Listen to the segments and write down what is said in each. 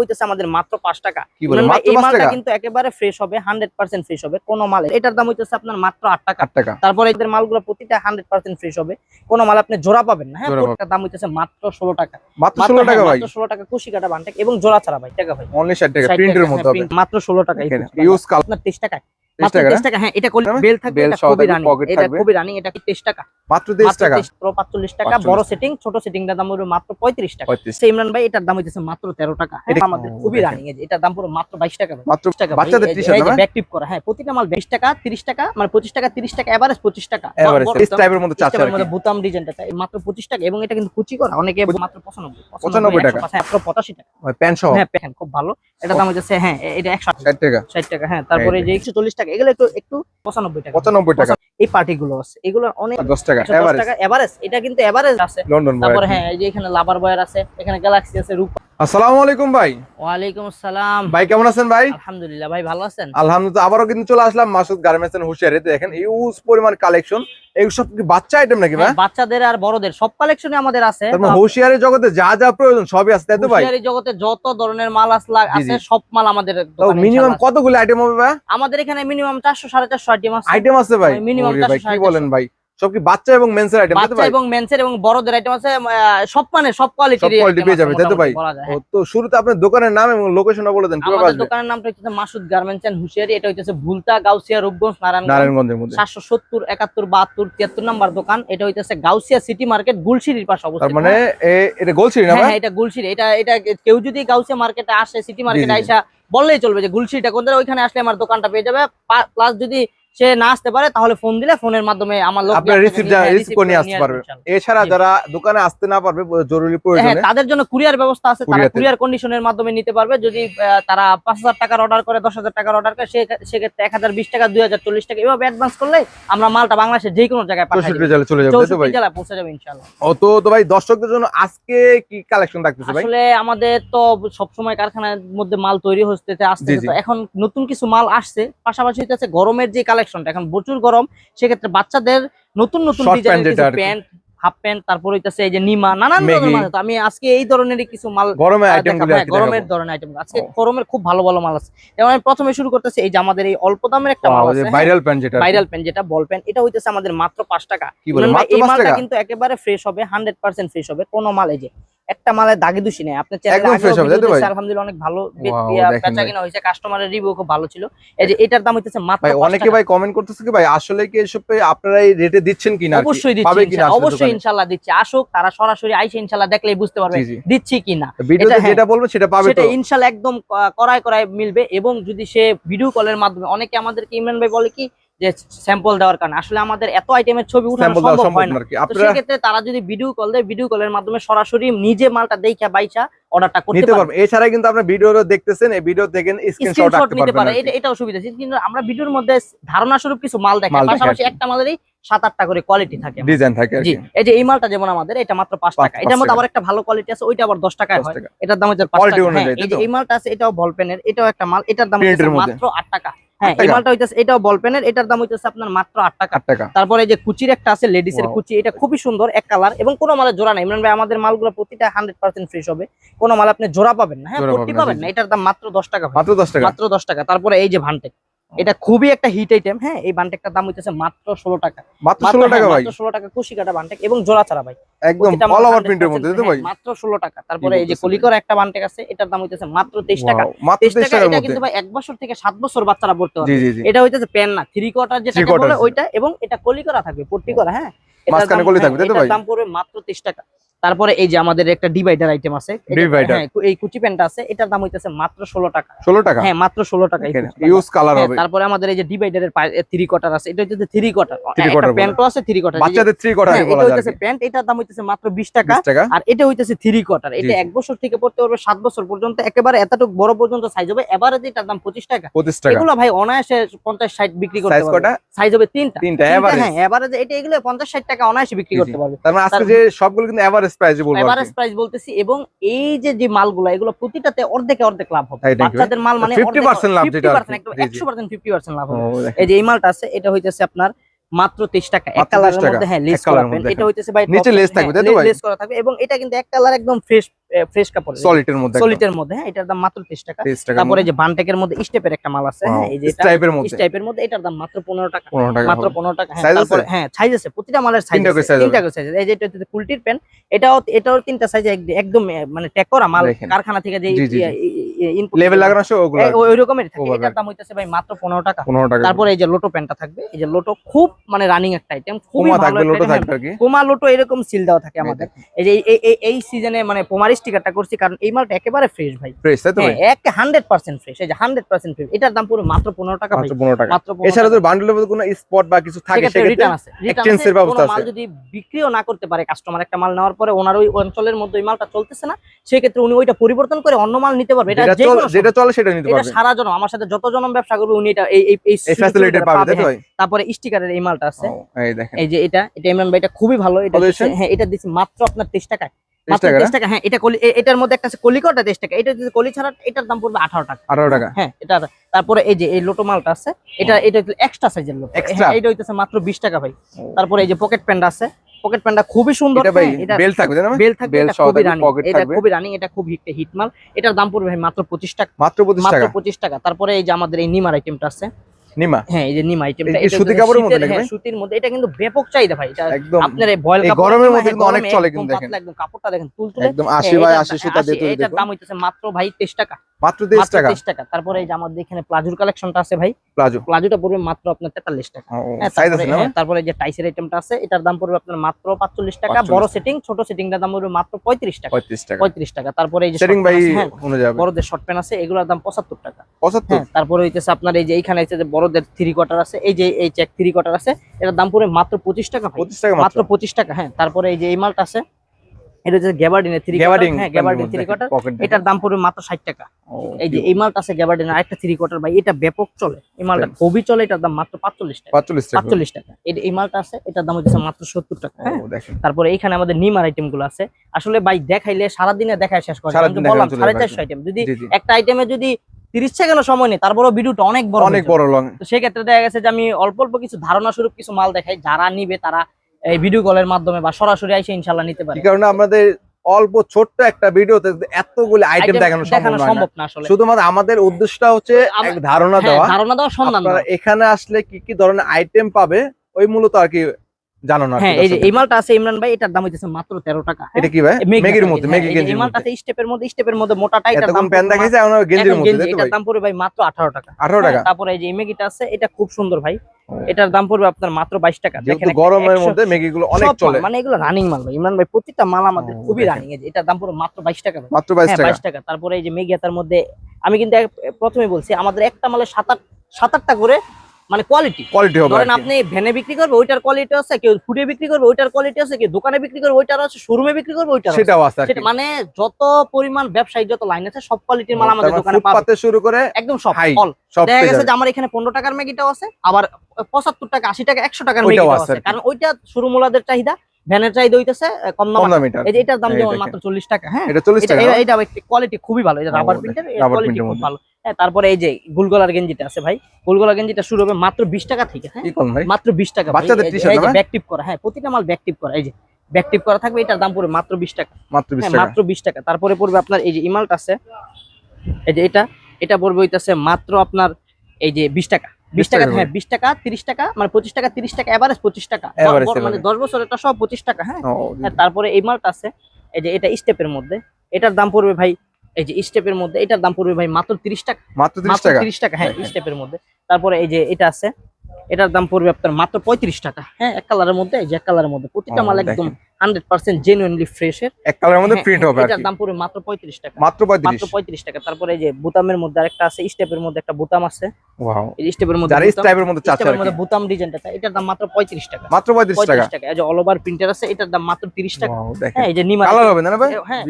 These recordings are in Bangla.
হইতেছে আমাদের মাত্র পাঁচ টাকা। এই মালটা কিন্তু একেবারে ফ্রেশ হবে হান্ড্রেড পার্সেন্ট ফ্রেশ হবে কোনো মাল এটার দাম হইতেছে আপনার মাত্র আট টাকা। টাকা। তারপরে এদের মালগুলো প্রতিটা হান্ড্রেড পার্সেন্ট ফ্রেশ হবে কোনো মাল আপনি জোড়া পাবেন না হ্যাঁ? দাম হইতেছে মাত্র ষোলো টাকা। মাত্র ষোলো টাকা হ্যাঁ, ভাই। ষোলো টাকা কুশি কাটা বান্টেক এবং জোড়া ছাড়া ভাই টাকা ভাই। অনলি ষাট টাকা 60 প্রিন্টের টাকা, মধ্যে হ্যাঁ, মাত্র ষোলো টাকা আপনার তেইশ টাকা। টাকা টাকা হ্যাঁ এটা বেল থাকবে এটা খুবই রানিং এটা খুবই রানিং এটা কি তেইশ টাকা? মাত্র টাকা। 23 45 টাকা বড় সেটিং ছোট সেটিংটার দাম হলো মাত্র 35 টাকা। পঁয়ত্রিশ ইমরান ভাই এটার দাম হইতেছে মাত্র 13 টাকা। এটা- আমাদের খুবই। রানিং এটার দাম পুরো মাত্র 22 টাকা মাত্র টাকা বাচ্চাদের টি-শার্ট এই যে না ব্যাক টিপ করা হ্যাঁ প্রতিটা মাল 20 টাকা 30 টাকা মানে 25 টাকা 30 টাকা এভারেজ 25 টাকা। এভারেজ এই টাইপের মধ্যে চাচ্ছে আর সিস্টেমের বুতাম ডিজাইনটা তাই মাত্র 25 টাকা এবং এটা কিন্তু কুচি করা অনেকে মাত্র 95 95 টাকা। 105, হ্যাঁ মাত্র 85 টাকা। প্যান্ট সহ। হ্যাঁ দেখেন খুব ভালো। এটা দাম হচ্ছে হ্যাঁ এটা 160 ষাট টাকা। 60 টাকা হ্যাঁ তারপরে যে। 140 টাকা এগুলো একটু একটু 95 টাকা। পঁচানব্বই টাকা। এই পার্টিগুলো আছে। এগুলো অনেক দশ টাকা। 110 এভারেজ টাকা। এভারেজ এটা কিন্তু এভারেজ আছে। লন্ডন তারপরে হ্যাঁ এই যে এখানে লাভার বয়ার আছে এখানে গ্যালাক্সি আছে রূপ আসসালামু আলাইকুম ভাই। ওয়ালাইকুম আসসালাম। ভাই কেমন আছেন ভাই? আলহামদুলিল্লাহ ভাই ভালো আছেন? আলহামদুলিল্লাহ আবারও কিন্তু চলে আসলাম মাসুদ গার্মেন্টস এন্ড হুশিয়ারি দেখেন ইউজ পরিমাণ কালেকশন এগুলো সব কি বাচ্চা আইটেম নাকি ভাই? হ্যাঁ, বাচ্চাদের আর বড়দের সব কালেকশনে আমাদের আছে। মানে হুশিয়ারি জগতে যা যা প্রয়োজন সবই আছে তাই তো ভাই? হুঁশিয়ারি জগতে যত ধরনের মাল আসলা আছে সব মাল আমাদের তো মিনিমাম কতগুলো আইটেম হবে ভাই? আমাদের এখানে মিনিমাম চারশো সাড়ে চারশো আইটেম আছে। আইটেম আছে ভাই? 400, কি বলেন ভাই? সব কি বাচ্চা এবং মেন্সের আইটেম বাচ্চা এবং মেন্সের এবং বড়দের আইটেম আছে সব মানে সব কোয়ালিটির সব quality পেয়ে যাবে, তাই তো ভাই? তো শুরুতে আপনার দোকানের নাম এবং লোকেশনটা বলে দেন কীভাবে আসবে? দোকানের নামটা হচ্ছে মাসুদ গার্মেন্টস এন্ড হুশিয়ারি এটা হচ্ছে ভুলতা গাউসিয়া রূপগঞ্জ নারায়ণগঞ্জ। নারায়ণগঞ্জের মধ্যে। সাতশো সত্তর একাত্তর বাহাত্তর তিয়াত্তর নাম্বার দোকান এটা গাউসিয়া সিটি মার্কেট গুলশিরির পাশে তার মানে এটা গোলছিরি না হ্যাঁ হ্যাঁ, এটা গুলশিরি এটা এটা কেউ যদি গাউসিয়া মার্কেটে আসে সিটি মার্কেটে আইসা বললেই চলবে যে গুলশিটা কোন ওইখানে আসলে আমার দোকানটা পেয়ে যাবে। প্লাস যদি সে না আসতে পারে তাহলে ফোন দিলে ফোনের মাধ্যমে আমার লোক আপনার রিসিভ রিসিভ করে নিয়ে আসতে পারবে। এছাড়া যারা দোকানে আসতে না পারবে জরুরি হ্যাঁ প্রয়োজনে তাদের জন্য কুরিয়ার ব্যবস্থা আছে তারা কুরিয়ার কন্ডিশনের মাধ্যমে নিতে পারবে। যদি তারা পাঁচ হাজার টাকার অর্ডার করে দশ হাজার টাকার অর্ডার করে সে- সেক্ষেত্রে এক হাজার বিশ টাকা দুই হাজার চল্লিশ টাকা এভাবে অ্যাডভান্স করলে আমরা মালটা বাংলাদেশের যে কোনো জায়গায় পাঠাই চৌষট্টি জেলা চলে যাবে তো ভাই? চৌষট্টি জেলায় পৌঁছে যাবে ইনশাল্লাহ ও তো তো ভাই দর্শকদের জন্য আজকে কি কালেকশন থাকতেছে ভাই? আসলে আমাদের তো সবসময় কারখানার মধ্যে মাল তৈরি হচ্ছে আসছে। তো এখন নতুন কিছু মাল আসছে পাশাপাশি হইতেছে গরমের যে কালেকশনটা। এখন প্রচুর গরম সেক্ষেত্রে বাচ্চাদের নতুন নতুন ডিজাইনের কিছু প্যান্ট হাফ প্যান্ট তারপর হইতেছে এই যে নিমা নানান ধরনের মাল আমি আজকে এই ধরনেরই কিছু মাল গরমের আহ, আইটেম হ্যাঁ, গরমের ধরনের আইটেম আজকে গরমের খুব ভালো ভালো মাল আছে। যেমন আমি প্রথমে শুরু করতেছি এই যে আমাদের এই অল্প দামের একটা মাল আছে ভাইরাল প্যান্ট যেটা ভাইরাল পেন যেটা বল পেন এটা হইতেছে আমাদের মাত্র পাঁচ টাকা। এই মালটা কিন্তু একেবারে ফ্রেশ হবে হান্ড্রেড পার্সেন্ট ফ্রেশ হবে। কোনো মাল এই যে একটা মালের দাগি দুষি নেই আপনার চ্যানেলে? আলহামদুলিল্লাহ অনেক ভালো বেচা কিনা হয়েছে কাস্টমারের রিভিউ খুব ভালো ছিল এই যে এটার দাম হইতেছে মাত্র ভাই অনেকে ভাই কমেন্ট করতেছে কি ভাই আসলে কি এসব আপনারা এই রেটে দিচ্ছেন কিনা? অবশ্যই দিচ্ছি কিনা ইনশাআল্লাহ, অবশ্যই ইনশাল্লাহ দিচ্ছি আসুক তারা সরাসরি আইসে ইনশাল্লাহ দেখলেই বুঝতে পারবে। দিচ্ছি কিনা ভিডিওতে হ্যাঁ। যেটা বলব সেটা পাবে সেটা তো ইনশাল্লাহ একদম আহ, কড়ায় কড়ায় মিলবে এবং যদি সে ভিডিও কলের মাধ্যমে অনেকে আমাদেরকে ইমরান ভাই বলে কি যে স্যাম্পল দেওয়ার কারণে। আসলে আমাদের এত আইটেমের ছবি উঠানো সম্ভব হয় না। তো সেক্ষেত্রে তারা যদি ভিডিও কল দেয় ভিডিও কলের মাধ্যমে সরাসরি নিজে মালটা দেখা বাইচা অর্ডারটা করতে পারবেন এছাড়া কিন্তু ভিডিও দেখতেছেন এই স্ক্রিনশট নিতে কি। এটা এটাও সুবিধা আছে। কিন্তু আমরা ভিডিওর মধ্যে ধারণা স্বরূপ কিছু মাল দেখাই। পাশাপাশি একটা মালেরই সাত আটটা করে কোয়ালিটি থাকে। ডিজাইন থাকে জি। এই যে এই মালটা যেমন আমাদের এটা মাত্র পাঁচ টাকা। এটার মধ্যে আবার একটা ভালো কোয়ালিটি আছে ওইটা আবার দশ টাকায় হয়। এটার দাম হচ্ছে পাঁচ টাকা। অনুযায়ী, হ্যাঁ, এই মালটা আছে এটাও বল পেনের এটাও একটা মাল। এটার দাম মাত্র আট টাকা। হ্যাঁ এই মালটা হইতেছে এটাও বল পেনের এটার দাম হইতেছে আপনার মাত্র টাকা। টাকা। তারপরে এই যে কুচির একটা আছে লেডিস এর কুচি এটা খুবই সুন্দর এক কালার এবং কোনো মালের জোড়া নাই। ইমরান ভাই আমাদের মালগুলো প্রতিটা হান্ড্রেড পার্সেন্ট ফ্রেশ হবে। কোনো মাল আপনি জোড়া পাবেন না হ্যাঁ পট্টি পাবেন না। এটার দাম মাত্র দশ টাকা মাত্র দশ টাকা। মাত্র দশ টাকা। তারপরে এই যে ভান্টেক এটা খুবই একটা হিট আইটেম হ্যাঁ এই বান্টেকটার দাম হইতেছে মাত্র ষোলো টাকা। মাত্র মাত্র ষোলো টাকা হ্যাঁ, ভাই। মাত্র ষোলো টাকা কুশি কাটা বান্টেক এবং জোড়া ছাড়া ভাই। একদম অল ওভার প্রিন্টের মধ্যে তো ভাই। হ্যাঁ, মাত্র ষোলো টাকা। তারপরে এই যে? কলিকর একটা বানটেক আছে এটার দাম হইতেছে মাত্র তেইশ টাকা। Wow, মাত্র তেইশ তেইশ টাকা এটা কিন্তু ভাই এক বছর থেকে সাত বছর বাচ্চারা পড়তে পারবে। এটা হইতেছে প্যান না থ্রি কোয়ার্টার যেটা বলে ওইটা এবং এটা কলিকরা থাকবে পট্টি করা হ্যাঁ। মাঝখানে কলি হ্যাঁ, থাকবে, তাই তো ভাই? দাম পড়বে মাত্র তেইশ টাকা। তারপরে এই যে আমাদের একটা ডিভাইডার আইটেম আছে Divider। হ্যাঁ, এই কুচি প্যান্টটা আছে এটার দাম হইতেছে মাত্র ষোলো টাকা। ষোলো টাকা? হ্যাঁ মাত্র ষোলো টাকা। ইউজ কালার হ্যাঁ, হবে। তারপরে আমাদের এই যে ডিভাইডারের থ্রি কোয়ার্টার আছে এটা হচ্ছে থ্রি কোয়ার্টার। প্যান্টও আছে থ্রি কোয়ার্টার বাচ্চাদের থ্রি কোয়ার্টার হ্যাঁ, এটা হইতেছে প্যান্ট এটার দাম হইতেছে মাত্র বিশ টাকা। আর এটা হইতেছে থ্রি কোয়ার্টার এটা এক বছর থেকে পড়তে পারবে সাত বছর পর্যন্ত একেবারে এতটুকু বড় পর্যন্ত সাইজ হবে এভারেজ এটার দাম পঁচিশ টাকা। পঁচিশ টাকা। এগুলো ভাই অনায়াসে পঞ্চাশ ষাট বিক্রি করতে পারবে। সাইজ হবে তিনটা। তিনটা হ্যাঁ এভারেজ এটা এগুলো পঞ্চাশ ষাট টাকা অনায়াসে বিক্রি। করতে পারবে। তার মানে আজকে যে সবগুলো কিন্তু এভারেজ প্রাইসে বলব এভারেজ প্রাইস বলতেছি এবং এই যে যে মালগুলো এগুলো প্রতিটাতে অর্ধেকে অর্ধেক লাভ হবে। বাচ্চাদের মাল মানে 50% লাভ যেটা আর কি। একদম জি, জি। একশো পার্সেন্ট ফিফটি পার্সেন্ট লাভ হবে। এই যে এই মালটা আছে এটা হইতেছে আপনার মাত্র তেইশ টাকা। এক কালারের মধ্যে হ্যাঁ লেস করা প্যান্ট এটা হইতেছে ভাই নিচে lace থাকবে, তাই তো ভাই? লেস করা থাকবে এবং এটা কিন্তু এক কালার একদম ফ্রেশ ফ্রেশ কাপড় মধ্যে সলিটের মধ্যে হ্যাঁ এটার দাম মাত্র তেইশ টাকা। তারপরে যে বানটেকের মধ্যে স্টেপের একটা মাল আছে হ্যাঁ এই যে এটা স্ট্রাইপের মধ্যে। স্টাইপের মধ্যে এটার দাম মাত্র পনেরো টাকা। 15 টাকা মাত্র হবে। পনেরো টাকা হ্যাঁ, তারপরে হ্যাঁ সাইজ আছে প্রতিটা মালের সাইজ তিনটা size তিনটা সাইজ এই যে এটা হচ্ছে কুলটির প্যান্ট এটাও এটাও তিনটা সাইজ একদম মানে ট্যাগ করা মাল কারখানা থেকে যে। ইনপুট লেভেল লাগানো আছে ওগুলো ওই রকমের থাকে। এটার দাম হইতেছে ভাই মাত্র পনেরো টাকা। 15 টাকা। তারপরে এই যে লোটো প্যান্টটা থাকবে। এই যে লোটো খুব মানে রানিং একটা আইটেম খুবই ভালো লোটো। থাকবে আর কি। কোমা লোটো এরকম সিল দেওয়া থাকে আমাদের। এই যে এই- এই- সিজনে মানে পোমার স্টিকারটা করছি কারণ এই মালটা একেবারে ফ্রেশ ভাই। ফ্রেশ তাই তো ভাই? হ্যাঁ এক হান্ড্রেড পার্সেন্ট ফ্রেশ এই যে হান্ড্রেড পার্সেন্ট ফ্রেশ এটার দাম পুরো মাত্র পনেরো টাকা ভাই। মাত্র 15 টাকা। মাত্র 15 এছাড়া যদি বান্ডেলের মধ্যে কোনো স্পট বা কিছু থাকে সেক্ষেত্রে আছে। আছে, এর ব্যবস্থা কোনো মাল যদি বিক্রিও না করতে পারে কাস্টমার একটা মাল নেওয়ার পরে ওনার ওই অঞ্চলের মধ্যে ওই মালটা চলতেছে না সেক্ষেত্রে উনি ওইটা পরিবর্তন করে অন্য মাল নিতে পারবে। এটা যেটা চলে যেটা চলে সেটা নিতে পারবে। সারা জনম আমার সাথে যত জনম ব্যবসা করবে উনি এটা এই এই ফ্যাসিলিটি পাবে হ্যাঁ। তারপরে স্টিকারের এই মালটা আছে। এই দেখেন। এই যে এটা এটা ইমরান ভাই এটা খুবই ভালো। এটা হ্যাঁ এটা দিচ্ছি মাত্র আপনার তেইশ টাকায় 30 টাকা টাকা হ্যাঁ এটা কলি এটার মধ্যে একটা আছে কলিকটা তেইশ টাকা। এটা যদি কলি ছাড়া এটার দাম পড়বে আঠারো টাকা। 18 টাকা? হ্যাঁ এটা তারপরে এই যে এই লোটো মালটা আছে এটা এটা এক্সট্রা সাইজের লোটো। এটা হইতেছে মাত্র বিশ টাকা ভাই। তারপরে এই যে পকেট প্যান্ট আছে পকেট প্যান্টটা খুবই সুন্দর এটা ভাই হ্যাঁ, বেল থাকবে না বেল থাকবে বেল এটা সহ খুবই থাকবে, এটা খুবই রানিং এটা খুব হিট হিট মাল এটার দাম পড়বে ভাই মাত্র পঁচিশ টাকা। মাত্র 25 মাত্র টাকা? পঁচিশ টাকা। তারপরে এই যে আমাদের এই নিমার আইটেমটা আছে। নিমা? হ্যাঁ এই যে নিম আইটেমটা এই কি সুতি কাপড়ের মধ্যে নাকি ভাই? সুতির মধ্যে। এটা কিন্তু ব্যাপক চাহিদা ভাই। এটা আপনার এই বয়েল কাপড় গরমের মধ্যে হ্যাঁ, কিন্তু অনেক চলে কিন্তু দেখেন। একদম কাপড়টা দেখেন তুলতুলে। একদম হ্যাঁ, 80 বাই এটার 80 সুতা দিয়ে তৈরি এটার দাম হইতেছে মাত্র ভাই 23 টাকা। মাত্র 23 মাত্র টাকা? 23 টাকা। তারপরে এই যে আমাদের এখানে প্লাজোর কালেকশনটা আছে ভাই। প্লাজো প্লাজোটা পড়বে মাত্র আপনার 43 টাকা। হ্যাঁ, সাইজ তারপরে আছে না হ্যাঁ, তারপরে যে টাইসের আইটেমটা আছে এটার দাম পড়বে আপনার মাত্র 45 টাকা। বড় সেটিং ছোট সেটিংটার দাম পড়বে মাত্র 35 টাকা। 35 টাকা। 35 টাকা। তারপরে এই যে সেটিং ভাই আছে, হ্যাঁ, অনুযায়ী বড়দের শর্ট প্যান্ট আছে এগুলোর দাম 75 টাকা। 75 হ্যাঁ তারপরে হইতেছে আপনার এই যে এইখানে হচ্ছে যে বড়দের থ্রি কোয়ার্টার আছে এই যে এই চেক থ্রি কোয়ার্টার আছে এটার দাম পড়বে মাত্র 25 টাকা ভাই। 25 টাকা মাত্র। মাত্র 25 টাকা হ্যাঁ তারপরে এই যে এই মালটা আছে এটা হচ্ছে গ্যাবার্ডিনের থ্রি গ্যাবার্ডিং কোয়ার্টার হ্যাঁ গ্যাবার্ডিন থ্রি কোয়ার্টার এটার দাম পড়বে মাত্র 60 টাকা। এই যে এই মালটা আছে আরেকটা থ্রি কোয়ার্টার ভাই এটা ব্যাপক চলে। এই মালটা খুবই চলে এটার দাম মাত্র 45 টাকা। 45 টাকা। 45 টাকা। এই- মালটা আছে এটার দাম হচ্ছে মাত্র 70 টাকা হ্যাঁ। দেখেন। তারপরে এইখানে আমাদের নিমার আইটেমগুলো আছে। আসলে ভাই দেখাইলে সারাদিনে দেখায় শেষ করে। বললাম সাড়ে চারশো আইটেম যদি একটা আইটেমে যদি তিরিশ সেকেন্ড সময় নেই তারপরে ভিডিওটা অনেক বড় অনেক বড় লং সেক্ষেত্রে দেখা গেছে যে আমি অল্প অল্প কিছু ধারণা স্বরূপ কিছু মাল দেখাই। যারা নিবে তারা এই ভিডিও কলের মাধ্যমে বা সরাসরি আইসে ইনশাল্লাহ নিতে পারে। কারণ আমাদের অল্প ছোট্ট একটা ভিডিওতে এতগুলো আইটেম দেখানো সম্ভব না। আসলে। শুধুমাত্র আমাদের উদ্দেশ্যটা হচ্ছে ধারণা হ্যাঁ, দেওয়া। ধারণা দেওয়া সন্ধান এখানে আসলে কি কি ধরনের আইটেম পাবে ওই মূলত আর কি জানো না হ্যাঁ এই যে। এই মালটা আছে ইমরান ভাই এটার দাম হইতেছে মাত্র তেরো টাকা হ্যাঁ? এটা কি ভাই? মেগির মধ্যে মেগি হ্যাঁ, এই যে গেঞ্জির এই মালটা আছে স্টেপের মধ্যে স্টেপের মধ্যে মোটাটা এতক্ষণ দাম প্যান দেখাইছে এখন গেঞ্জির মধ্যে গেঞ্জি, এটার দাম পড়বে ভাই মাত্র 18 টাকা। 18 টাকা? হ্যাঁ, তারপরে এই যে ইমেগিটা আছে এটা খুব সুন্দর ভাই। এটার দাম পড়বে আপনার মাত্র 22 টাকা। দেখেন গরমের মধ্যে মেগি গুলো অনেক চলে। মানে এগুলো রানিং মাল ভাই। ইমরান ভাই প্রত্যেকটা মাল আমাদের খুবই রানিং এই যে এটার দাম পড়বে মাত্র 22 টাকা মাত্র 22 হ্যাঁ টাকা। 22 টাকা। তারপরে এই যে মেগিয়াতার মধ্যে আমি কিন্তু প্রথমে বলছি আমাদের একটা মালে সাত আট সাত আটটা করে মানে কোয়ালিটি কোয়ালিটি হবে ধরেন আপনি ভ্যানে বিক্রি করবে ওইটার কোয়ালিটি আছে কেউ ফুডে বিক্রি করবে ওইটার কোয়ালিটি আছে কেউ দোকানে বিক্রি করবে ওইটার আছে শোরুমে বিক্রি করবে ওইটার আছে। সেটাও আছে সেটা মানে যত পরিমাণ ব্যবসায়ী যত লাইন আছে সব কোয়ালিটির মাল আমাদের দোকানে পাবে ফুটপাতে শুরু করে একদম সব অল সব দেখা গেছে যে আমার এখানে পনেরো টাকার ম্যাগিটাও আছে আবার পঁচাত্তর টাকা আশি টাকা একশো টাকার ওইটাও ম্যাগিটাও আছে। কারণ ওইটা শুরু মূলাদের চাহিদা ভ্যানের চাহিদা হইতেছে কম দাম। এটা এই যে এটার দাম যেমন মাত্র চল্লিশ টাকা হ্যাঁ? এটা 40 টাকা এটা- কোয়ালিটি খুবই ভালো এটা রাবার প্রিন্টের কোয়ালিটি খুব ভালো। হ্যাঁ তারপরে এই যে গুলগলার গেঞ্জিটা আছে ভাই গুলগলার গেঞ্জিটা শুরু হবে মাত্র বিশ টাকা থেকে হ্যাঁ? মাত্র বিশ টাকা? ব্যাকটিভ করা হ্যাঁ প্রতিটা মাল ব্যাকটিভ করা এই যে ব্যাকটিভ করা থাকবে এটার দাম পড়বে মাত্র বিশ টাকা। মাত্র 20 হ্যাঁ, মাত্র বিশ টাকা। তারপরে পড়বে আপনার এই যে ইমালটা আছে এই যে এটা এটা পড়বে হইতাছে মাত্র আপনার এই যে বিশ টাকা। বিশ টাকা টাকা হ্যাঁ বিশ টাকা তিরিশ টাকা মানে পঁচিশ টাকা তিরিশ টাকা এভারেজ পঁচিশ টাকা। Average, মানে দশ বছর এটা সব পঁচিশ টাকা হ্যাঁ? হ্যাঁ, তারপরে এই মালটা আছে এই যে এটা স্টেপের মধ্যে এটার দাম পড়বে ভাই এই যে স্টেপের মধ্যে এটার দাম পড়বে ভাই মাত্র তিরিশ টাকা। মাত্র 30 টাকা? তিরিশ টাকা হ্যাঁ স্টেপের মধ্যে। তারপরে এই যে এটা আছে এটার দাম পড়বে আপনার মাত্র পঁয়ত্রিশ টাকা। হ্যাঁ এক কালারের মধ্যে এই যে এক কালারের মধ্যে। প্রতিটা মাল একদম হান্ড্রেড পার্সেন্ট জেনুইনলি ফ্রেশের এক কালারের মধ্যে প্রিন্ট হবে এটার দাম পড়বে মাত্র পঁয়ত্রিশ টাকা। মাত্র মাত্র 35 পঁয়ত্রিশ টাকা। তারপরে এই যে বুতামের মধ্যে আরেকটা আছে স্টেপের মধ্যে একটা বুতাম আছে। ওয়াও এই স্টেপের মধ্যে মধ্যে স্টেপের মধ্যে বুতাম ডিজাইনটা এটার দাম মাত্র পঁয়ত্রিশ টাকা। মাত্র 35 টাকা। পঁয়ত্রিশ টাকা। এই যে অল ওভার প্রিন্টার আছে এটার দাম মাত্র তিরিশ টাকা। হ্যাঁ এই যে নিমা কালার হবে না ভাই? হ্যাঁ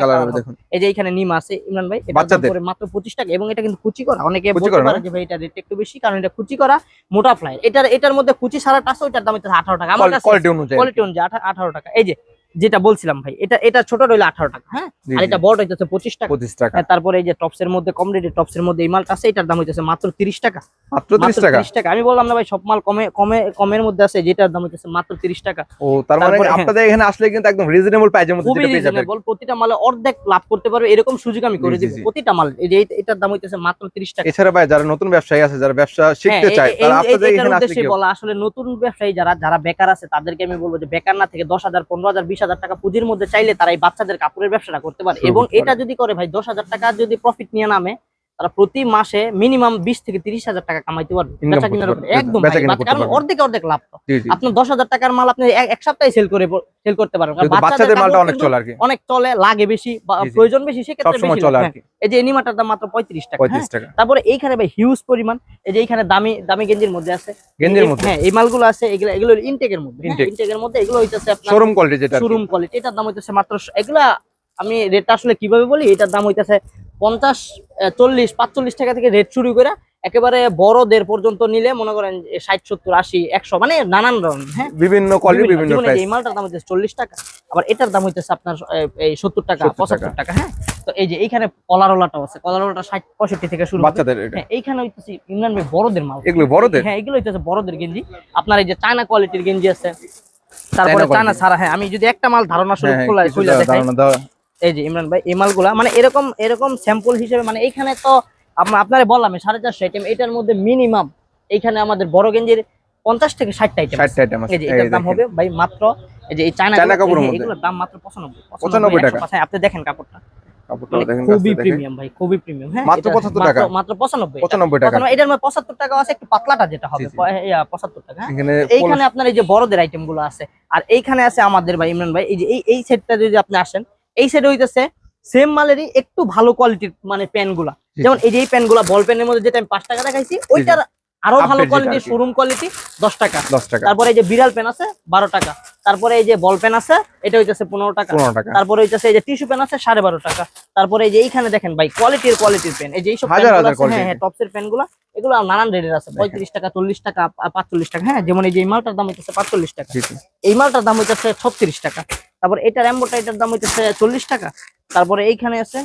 কালার হবে। দেখুন। এই যে এখানে নিম আছে ইমরান ভাই বাচ্চাদের? মাত্র পঁচিশ টাকা এবং এটা কিন্তু কুচি করা। অনেকে বলতে পারে যে ভাই এটা রেট একটু বেশি কারণ এটা কুচি করা মোটা ফ্লাই এটার এটার মধ্যে কুচি সারাটা আছে ওইটার দাম আঠারো টাকা। আমার কোয়ালিটি অনুযায়ী কোয়ালিটি অনুযায়ী আঠা- আঠারো টাকা। এই যে যেটা বলছিলাম ভাই এটা এটা ছোট রইল আঠারো টাকা হ্যাঁ? আর এটা বড় হইতেছে পঁচিশ টাকা। পঁচিশ টাকা। হ্যাঁ, তারপরে এই যে টপস এর মধ্যে কম রেটের টপস এর মধ্যে এই মালটা আছে এটার দাম হইতেছে মাত্র তিরিশ টাকা। মাত্র ত্রিশ টাকা? 30 টাকা। আমি বললাম না ভাই সব মাল কমে কমে কমের মধ্যে আছে যেটার দাম হইতেছে মাত্র তিরিশ টাকা। ও তার মানে। আপনাদের এখানে আসলে কিন্তু একদম রিজনেবল প্রাইসের মধ্যে খুবই যেটা পেয়ে যাবেন। রিজনেবল প্রতিটা মালে অর্ধেক লাভ করতে পারবে এরকম সুযোগ আমি করে দিব। প্রতিটা মাল এই যে এটার দাম হইতেছে মাত্র তিরিশ টাকা। এছাড়া ভাই যারা নতুন ব্যবসায়ী আছে যারা ব্যবসা শিখতে হ্যাঁ, চায় তারা আপনাদের এখানে আসলে বলা আসলে নতুন ব্যবসায়ী যারা যারা বেকার আছে তাদেরকে আমি বলব যে বেকার না থেকে দশ হাজার পনেরো হাজার বিশ হাজার টাকা পুঁজির মধ্যে চাইলে তারা এই বাচ্চাদের কাপড়ের ব্যবসাটা করতে পারে। এবং এটা যদি করে ভাই দশ হাজার টাকা যদি প্রফিট নিয়ে নামে তারা প্রতি মাসে মিনিমাম বিশ থেকে তিরিশ হাজার টাকা কামাইতে পারবে। বেচা কেনার। একদম কারণ অর্ধেক অর্ধেক লাভ আপনার দশ হাজার টাকার মাল আপনি এক- সপ্তাহে সেল করে সেল করতে পারবেন। বাচ্চাদের মালটা অনেক চলে আর কি। অনেক চলে লাগে বেশি। প্রয়োজন বেশি সেক্ষেত্রে বেশি হ্যাঁ। এই যে এনিমাটার দাম মাত্র পঁয়ত্রিশ টাকা হ্যাঁ। টাকা। তারপরে এইখানে ভাই হিউজ পরিমাণ এই যে এইখানে দামি দামি গেঞ্জির মধ্যে আছে। গেঞ্জির মধ্যে? হ্যাঁ এই মালগুলো আছে এগুলো এগুলো ইনটেকের মধ্যে। ইনটেকের মধ্যে এগুলো হইতেছে আপনার শোরুম কোয়ালিটি যেটা শোরুম কোয়ালিটি এটার দাম হইতেছে মাত্র এগুলা আমি রেটটা আসলে কীভাবে বলি? এটার দাম হইতেছে পঞ্চাশ চল্লিশ পাঁচচল্লিশ টাকা থেকে রেট শুরু করে একেবারে বড়দের পর্যন্ত নিলে মনে করেন ষাট সত্তর আশি একশো মানে নানান রকম হ্যাঁ? বিভিন্ন এই মালটার দাম হচ্ছে চল্লিশ টাকা আবার এটার দাম হইতেছে আপনার এই সত্তর টাকা 70 পঁচাত্তর টাকা হ্যাঁ? তো এই যে এইখানে কলারোলাটাও আছে কলারোলাটা ষাট পঁয়ষট্টি থেকে শুরু। বাচ্চাদের হ্যাঁ এইখানে হইতেছে ইমরান ভাই বড়দের মাল। এগুলো বড়দের? হ্যাঁ এগুলো হইতেছে বড়দের গেঞ্জি। আপনার এই যে চায়না কোয়ালিটির গেঞ্জি আছে তারপরে চায়না। ছাড়া হ্যাঁ আমি যদি একটা মাল ধারণা শুরু হ্যাঁ, খোলা দেখাই ধারণা দেওয়া এই যে ইমরান ভাই এই মালগুলা মানে এরকম এরকম স্যাম্পল হিসেবে মানে এইখানে তো আপনার বললাম সাড়ে চারশো আইটেম এটার মধ্যে মিনিমাম এইখানে আমাদের বড় গেঞ্জির পঞ্চাশ থেকে ষাটটা আইটেম আইটেম এই যে এটার দাম হবে ভাই মাত্র এই যে এই চায়না এগুলোর দাম মাত্র পঁচানব্বই 95 টাকা। আপনি দেখেন কাপড়টা। মানে খুবই প্রিমিয়াম ভাই খুবই প্রিমিয়াম হ্যাঁ? মাত্র 75 টাকা? মাত্র- মাত্র পঁচানব্বই। পঁচানব্বই টাকা। এটার মধ্যে টাকা আছে একটু পাতলাটা যেটা হবে জি, জি। প- ইয়া, পঁচাত্তর টাকা হ্যাঁ? এইখানে আপনার এই যে বড়দের আইটেমগুলো আছে। আর এইখানে আছে আমাদের ভাই ইমরান ভাই এই যে এই এই সেটটা যদি আপনি আসেন এই সেট হইতেছে সেম মালেরই একটু ভালো কোয়ালিটির মানে প্যানগুলা। যেমন এই যে এই প্যানগুলা বল প্যানের মধ্যে যেটা আমি পাঁচ টাকা দেখাইছি ওইটার আরও ভালো কোয়ালিটি কোয়ালিটির শোরুম কোয়ালিটি দশ টাকা। দশ টাকা। তারপরে এই যে বিড়াল পেন আছে বারো টাকা। তারপরে এই যে বল পেন আছে এটা হইতেছে পনেরো টাকা। টাকা। তারপরে হইতেছে এই যে টিস্যু পেন আছে সাড়ে বারো টাকা। তারপরে এই যে এইখানে দেখেন ভাই কোয়ালিটির কোয়ালিটির পেন। এই যে এইসব হ্যাঁ হ্যাঁ টপসের পেনগুলো এগুলো নানান রেটের আছে। পঁয়ত্রিশ টাকা চল্লিশ টাকা পাঁচচল্লিশ টাকা হ্যাঁ যেমন এই যে এই মালটার দাম হইতেছে পাঁচচল্লিশ টাকা। এই মালটার দাম হইতেছে ছত্রিশ টাকা। তারপর এটার অ্যাম্বোটা এটার দাম হইতেছে চল্লিশ টাকা। তারপরে এইখানে আছে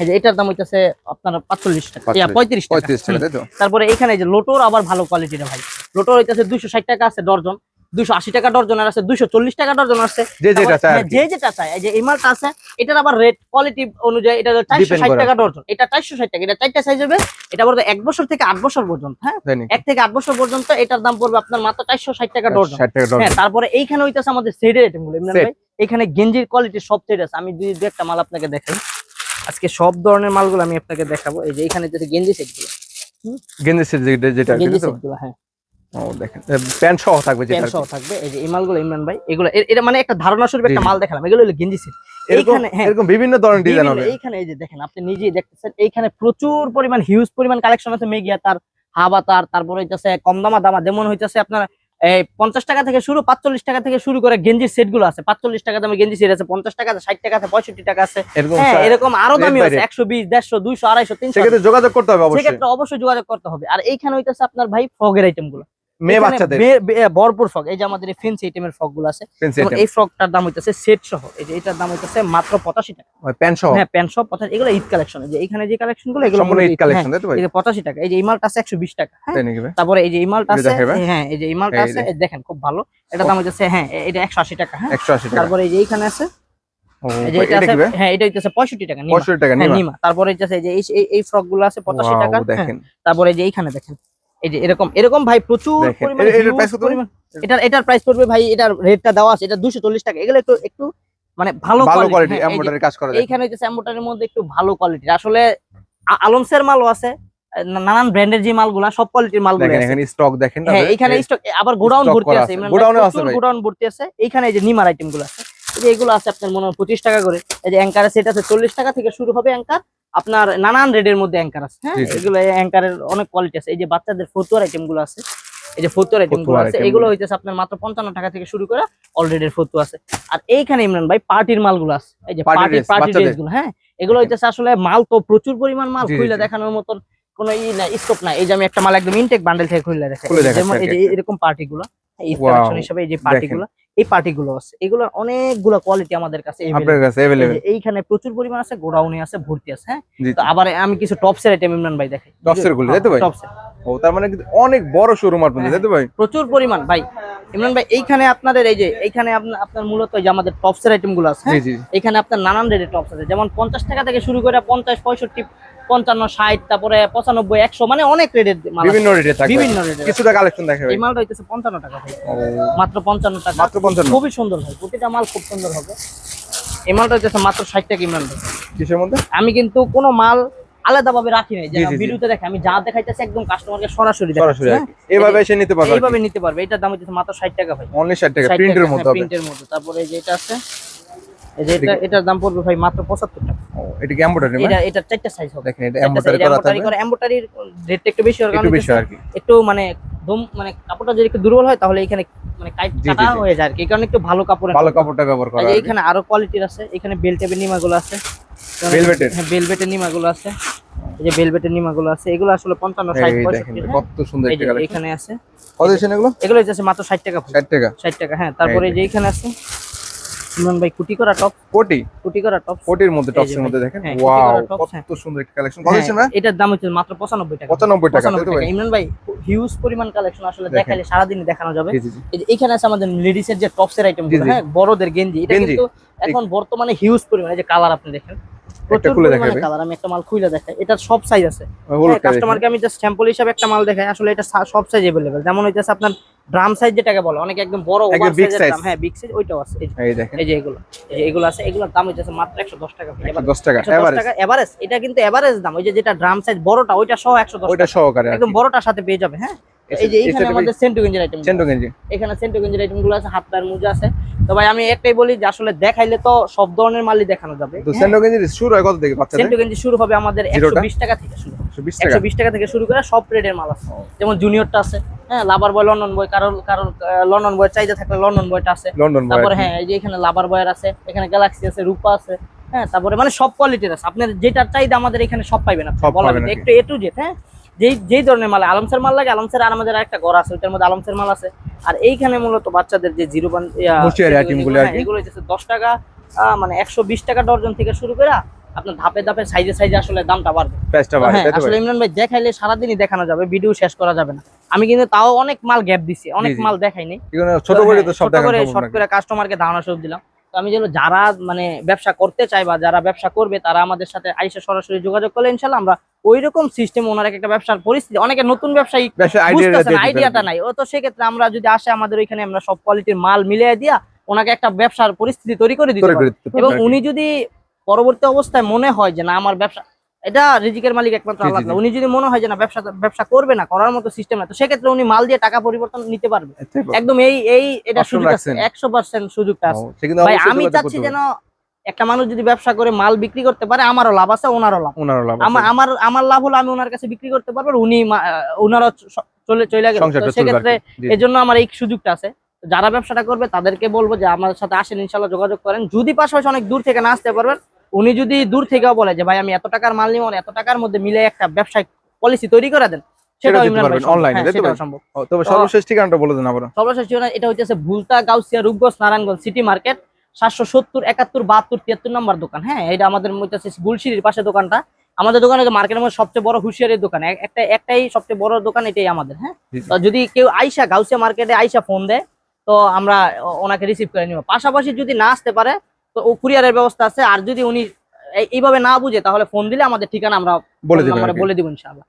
এই যে এটার দাম হইতেছে আপনার পাঁচচল্লিশ টাকা। 45 পঁয়ত্রিশ টাকা। তারপরে এখানে যে লোটোর আবার ভালো কোয়ালিটির ভাই লোটোর হইতেছে দুইশো ষাট টাকা আছে ডর্জন। দুইশো আশি টাকা ডর্জন আছে দুইশো চল্লিশ টাকা ডর্জন আছে। যে যেটা তারপর- চায় হ্যাঁ। যে যেটা চায় এই যে এই মালটা আছে এটার আবার রেট কোয়ালিটি অনুযায়ী এটা চারশো ষাট। টাকা ডর্জন। এটা চারশো ষাট টাকা এটা চারটা সাইজ হবে এটা পড়বে এক বছর থেকে আট বছর পর্যন্ত হ্যাঁ? এক থেকে আট বছর পর্যন্ত এটার দাম পড়বে আপনার মাত্র চারশো ষাট টাকা ডর্জন। হ্যাঁ তারপরে এইখানে হইতেছে আমাদের সেটের আইটেমগুলো ইমরান ভাই। এখানে গেঞ্জির কোয়ালিটি সব সেট আছে। আমি দুই একটা মাল আপনাকে দেখাই। আজকে সব ধরনের মালগুলো আমি আপনাকে দেখাবো। এই যে এখানে যেটা গেঞ্জি সেটগুলো গেঞ্জি set যেটা গেঞ্জি সেটগুলো হ্যাঁ। ও দেখেন। প্যান্ট সহ থাকবে যেটা প্যান্ট সহ থাকবে। এই যে এই মালগুলো ইমরান ভাই এগুলো এটা মানে একটা ধারণা স্বরূপ একটা। মাল দেখালাম। এগুলো হলো গেঞ্জি সেট এইখানে হ্যাঁ। এরকম বিভিন্ন ধরনের ডিজাইন বিভিন্ন- হবে। এইখানে এই যে দেখেন আপনি নিজেই দেখতেছেন এইখানে প্রচুর পরিমাণ হিউজ পরিমাণ কালেকশন আছে। মেগিয়া তার তারপরে হইতেছে কম দামা দামা যেমন হইতেছে আপনার এই পঞ্চাশ টাকা থেকে শুরু পাঁচচল্লিশ টাকা থেকে শুরু করে গেঞ্জির সেটগুলো আছে। পাঁচচল্লিশ টাকা দামে গেঞ্জি সেট আছে পঞ্চাশ টাকা আছে ষাট টাকা আছে পঁয়ষট্টি টাকা আছে। এরকম হ্যাঁ আরও দামি আছে একশো বিশ দেড়শো দুইশো আড়াইশো তিনশো যোগাযোগ করতে হবে অবশ্যই। সেক্ষেত্রে অবশ্যই যোগাযোগ করতে হবে। আর এইখানে হইতেছে আপনার ভাই ফ্রগের আইটেমগুলো। মেয়ে বাচ্চাদের ভরপুর ফ্রক এই যে আমাদের এই ফেন্সি আইটেমের ফ্রকগুলো আছে এই ফ্রকটার দাম হইতেছে সেট সহ এই যে এটার দাম হইতেছে মাত্র পঁচাশি টাকা প্যান্ট সহ হ্যাঁ প্যান্ট সব পঁচাশি এগুলো ঈদ কালেকশন যে এখানে যে কালেকশনগুলো এগুলো ঈদ কালেকশন হ্যাঁ, এই যে পঁচাশি টাকা এই যে এই মালটা আছে একশো বিশ টাকা হ্যাঁ তারপরে এই যে এই মালটা আছে হ্যাঁ এই যে এই মালটা আছে দেখেন খুব ভালো এটা দাম হচ্ছে হ্যাঁ এটা একশো আশি টাকা হ্যাঁ একশো আশি তারপরে এই যে এইখানে আছে হ্যাঁ এটা হচ্ছে পঁয়ষট্টি টাকা নিমা হ্যাঁ তারপরে হচ্ছে এই যে এই- ফ্রকগুলো আছে পঁচাশি টাকা হ্যাঁ, দেখেন তারপরে এই যে এইখানে দেখেন এই যে এরকম এরকম ভাই প্রচুর। পরিমাণে এটার এটার প্রাইস পড়বে ভাই এটার রেটটা দেওয়া আছে এটা দুশো চল্লিশ টাকা। এগুলো একটু একটু মানে ভালো কোয়ালিটি হ্যাঁ, এমব্রয়ডারি কাজ করা এইখানে হচ্ছে মধ্যে একটু ভালো কোয়ালিটির আসলে আলমসের মালও আছে নানান ব্র্যান্ডের যে মালগুলা সব কোয়ালিটির মালগুলো আছে। এখানে স্টক দেখেন হ্যাঁ এইখানে স্টক আবার গোডাউন ভর্তি আছে আছে। আছে গোডাউন ভর্তি আছে। এইখানে এই যে নিমার আইটেমগুলো আছে এগুলো আছে আপনার মনে হয় পঁচিশ টাকা করে। এই যে অ্যাঙ্কারের সেট আছে চল্লিশ টাকা থেকে শুরু হবে অ্যাঙ্কার আপনার নানান রেডের মধ্যে অ্যাঙ্কার আছে হ্যাঁ। এগুলো অ্যাঙ্কারের অনেক কোয়ালিটি আছে। এই যে বাচ্চাদের ফতুয়ার আইটেমগুলো আছে এই যে ফতুয়ার আইটেমগুলো আছে এগুলো হইতেছে আপনার মাত্র পঞ্চান্ন টাকা থেকে শুরু করে অলরেডি ফতু আছে। আর এইখানে ইমরান ভাই পার্টির মালগুলো আছে। এই যে পার্টি পার্টি ড্রেসগুলো হ্যাঁ? এগুলো হইতেছে আসলে মাল তো প্রচুর পরিমাণ মাল জি। দেখানোর মতন কোনো ই না স্কোপ না এই যে আমি একটা মাল একদম ইনটেক বান্ডেল থেকে খুলে দেখাই। এই যে যেমন এই যে এরকম পার্টি গুলো ঈদ কালেকশন হিসেবে এই যে পার্টি গুলো এই পার্টিগুলো আছে। এগুলোর অনেকগুলো কোয়ালিটি আমাদের কাছে আপনার কাছে এই এইখানে প্রচুর পরিমাণ আছে গোডাউনে আছে ভর্তি আছে হ্যাঁ? তো আবার আমি কিছু টপসের আইটেম ইমরান ভাই দেখাই। টপসেরগুলো, তাই তো ভাই? টপসের ও তার মানে কিন্তু অনেক বড় শোরুম আপনাদের তাই তো ভাই? প্রচুর পরিমাণ। ভাই ইমরান ভাই এইখানে আপনাদের এই যে এইখানে আপনার মূলত যে আমাদের টপসের আইটেমগুলো আছে হ্যাঁ? এখানে আপনার নানান রেটের টপস আছে। যেমন পঞ্চাশ টাকা থেকে শুরু করে পঞ্চাশ পঁয়ষট্টি পঞ্চান্ন ষাট তারপরে পঁচানব্বই একশো মানে অনেক রেটের বিভিন্ন রেটে কিছুটা কালেকশন দেখে এই মালটা হইতেছে পঞ্চান্ন টাকা ভাই। মাত্র পঞ্চান্ন টাকা। মাত্র পঞ্চান্ন। খুবই সুন্দর ভাই। প্রতিটা মাল খুব সুন্দর হবে। এই মালটা হইতেছে মাত্র ষাট টাকা ইমরান কিসের মধ্যে? আমি কিন্তু কোনো মাল আলাদাভাবে রাখি নাই। যে। ভিডিওতে দেখে আমি যা দেখাইতেছি একদম কাস্টমারকে সরাসরি সরাসরি কি। এইভাবে এসে নিতে পারবে হ্যাঁ? এইভাবে নিতে পারবে। এটার দাম হচ্ছে মাত্র ষাট টাকা ভাই। অনলি ষাট টাকা। প্রিন্টের মধ্যে হ্যাঁ, হবে। প্রিন্টের মধ্যে তারপরে এই যে এটা আছে এই যে এটা এটার দাম পড়বে ভাই মাত্র পঁচাত্তর টাকা। ও, এটা কি এমব্রয়ডারি এটা এটা চারটা সাইজ হবে। দেখেন এটা এমব্রয়ডারি করা থাকবে। করে এমব্রয়ডারির রেটটা একটু বেশি হওয়ার একটু কারণে বেশি আর কি। একটু মানে দম মানে কাপড়টা যদি একটু দুর্বল হয় তাহলে এখানে মানে কাটা হয়ে যায় আর কি। কারণে একটু ভালো কাপড় ভালো কাপড়টা ব্যবহার করা এখানে আরও কোয়ালিটির আছে। এখানে বেল টেপের নিমাগুলো আছে। Velvet-এর? হ্যাঁ বেলভেটের নিমাগুলো আছে। এই যে বেলভেটের নিমাগুলো আছে। এগুলো আসলে পঞ্চান্ন ষাট এই দেখেন পঁয়ষট্টি এটা হ্যাঁ? কত সুন্দর একটা কালেকশন এখানে আছে। কত এগুলো? এগুলো হচ্ছে মাত্র ষাট টাকা ষাট টাকা। ষাট টাকা হ্যাঁ তারপরে যে এখানে আছে ইমরান ভাই কুটি করা টপ কোটি? কুটি করা টপ কোটির মধ্যে টপসের মধ্যে দেখেন? হ্যাঁ, ওয়াও হ্যাঁ। কত সুন্দর একটা কালেকশন কত না? এটার দাম হচ্ছে মাত্র পঁচানব্বই টাকা। পঁচানব্বই টাকা ইমরান ভাই? হিউজ পরিমাণ কালেকশন আসলে দেখাইলে সারা সারাদিন দেখানো যাবে। এই যে এখানে আছে আমাদের লেডিস এর যে টপস এর আইটেম। হ্যাঁ বড়দের গেঞ্জি। এটা কিন্তু এখন বর্তমানে হিউজ পরিমাণে যে কালার আপনি দেখেন। প্রচুর খুলে পরিমাণে দেখাবে। কালার আমি একটা মাল খুলে দেখাই এটার সব সাইজ আছে হলুদ কাস্টমারকে আমি জাস্ট স্যাম্পল হিসাবে একটা মাল দেখাই আসলে এটা সা- সব সাইজ अवेलेबल যেমন হইতাছে আপনার ড্রাম সাইজ যেটাকে বলে অনেক একদম বড় একদম ওভার big সাইজের size। ড্রাম হ্যাঁ বিগ সাইজ ওইটাও আছে এই যে- এই দেখেন এই যে এগুলো এই যে এগুলো আছে এগুলোর দাম হইতাছে মাত্র 110 টাকা এবার দশ টাকা 110 এভারেজ টাকা এভারেজ এটা কিন্তু এভারেজ দাম ওই যে যেটা ড্রাম সাইজ বড়টা ওইটা সহ 110 ওইটা টাকা সহকারে একদম বড়টার সাথে পেয়ে যাবে হ্যাঁ এই যে এইখানে আমাদের সেন্টু গেঞ্জির আইটেম চেন্টো গেঞ্জি এখানে সেন্টু গেঞ্জির আইটেম আছে হাত পায়ের মোজা আছে। তো ভাই আমি একটাই বলি যে আসলে দেখাইলে তো সব ধরনের মালই দেখানো যাবে। তো সেন্টো গেঞ্জি শুরু হয় কত থেকে বাচ্চাদের? সেন্টু গেঞ্জি শুরু হবে আমাদের জিরোটা? 120 টাকা থেকে শুরু একশো বিশ টাকা? একশো বিশ টাকা থেকে শুরু করে সব রেটের মাল আছে। যেমন জুনিয়রটা আছে হ্যাঁ লাভার বয় লন্ডন বয় কারণ কারণ লন্ডন বয় চাহিদা থাকলে লন্ডন বয়টা আছে। তারপরে হ্যাঁ এই যে এখানে লাভার বয়ের আছে এখানে গ্যালাক্সি আছে রূপা আছে হ্যাঁ তারপরে মানে সব কোয়ালিটির আছে। আপনার যেটার চাহিদা আমাদের এখানে সব পাইবেন আপনি বলা। একটু এ টু জেড হ্যাঁ? যেই যেই ধরনের মাল আলমসের মাল লাগে আলমসের আর আমাদের একটা ঘর আছে ওইটার মধ্যে আলমসের মাল আছে। আর এইখানে মূলত বাচ্চাদের যে জিরো কি। এগুলো হচ্ছে দশ টাকা মানে একশো বিশ টাকা ডর্জন থেকে শুরু করে আপনার ধাপে ধাপে সাইজে সাইজে আসলে দামটা বাড়বে। হ্যাঁ আসলে ইমরান ভাই দেখাইলে সারাদিনই দেখানো যাবে ভিডিও শেষ করা যাবে না। আমি কিন্তু তাও অনেক মাল গ্যাপ দিছি অনেক মাল দেখাইনি। ছোট করে তো হ্যাঁ, ছোট করে শর্ট করে কাস্টমারকে ধারণা স্বরূপ দিলাম। তো আমি যেগুলো যারা মানে ব্যবসা করতে চাই বা যারা ব্যবসা করবে তারা আমাদের সাথে আইসা সরাসরি যোগাযোগ করলে ইনশাল্লাহ আমরা ওই রকম সিস্টেম ওনার একটা ব্যবসার পরিস্থিতি। অনেকে নতুন ব্যবসায়ী আইডিয়া আইডিয়াটা নাই। ও তো সেক্ষেত্রে আমরা যদি আসে আমাদের ওইখানে আমরা সব কোয়ালিটির মাল মিলিয়ে দিয়া ওনাকে একটা ব্যবসার পরিস্থিতি তৈরি করে দিতে এবং উনি যদি পরবর্তী অবস্থায় মনে হয় যে না আমার ব্যবসা এটা রিজিকের মালিক একমাত্র আল্লাহ। উনি যদি মনে হয় যে না ব্যবসা ব্যবসা করবে না করার মতো সিস্টেম না তো সেক্ষেত্রে উনি মাল দিয়ে টাকা পরিবর্তন নিতে পারবে। একদম এই এই এটা সুযোগ আছে। একশো পার্সেন্ট সুযোগটা আছে। আমি চাচ্ছি যেন একটা মানুষ যদি ব্যবসা করে মাল বিক্রি করতে পারে আমারও লাভ আছে ওনারও লাভ ওনারও লাভ আমার আমার লাভ হলো আমি ওনার কাছে বিক্রি করতে পারব উনি ওনারও চলে চলে গেল সেক্ষেত্রে। এই জন্য আমার এই সুযোগটা আছে। যারা ব্যবসাটা করবে তাদেরকে বলব যে আমার সাথে আসেন ইনশাল্লাহ যোগাযোগ করেন। যদি পাশাপাশি অনেক দূর থেকে না আসতে পারবেন উনি যদি দূর থেকেও বলে যে ভাই আমি এত টাকার মাল নিব এত টাকার মধ্যে মিলে একটা ব্যবসায়িক পলিসি তৈরি করে দেন হ্যাঁ, সর্বশেষ ঠিকানাটা বলে দেন আবার সর্বশেষ ঠিকানা এটা হচ্ছে ভুলতা গাউসিয়া রূপগঞ্জ নারায়ণগঞ্জ সিটি মার্কেট সাতশো সত্তর একাত্তর বাহাত্তর তিয়াত্তর নম্বর দোকান। হ্যাঁ এটা আমাদের হচ্ছে গুলশিরির পাশে দোকানটা। আমাদের দোকানে মার্কেটের মধ্যে সবচেয়ে বড় হুঁশিয়ারির দোকান। একটা একটাই সবচেয়ে বড় দোকান এটাই আমাদের হ্যাঁ। তো যদি কেউ আইসা গাউসিয়া মার্কেটে আইসা ফোন দেয় তো আমরা ওনাকে রিসিভ করে নিব। পাশাপাশি যদি না আসতে পারে তো ও কুরিয়ারের ব্যবস্থা আছে। আর যদি উনি এইভাবে না বুঝে তাহলে ফোন দিলে আমাদের ঠিকানা আমরা। বলে দিব ইনশাআল্লাহ।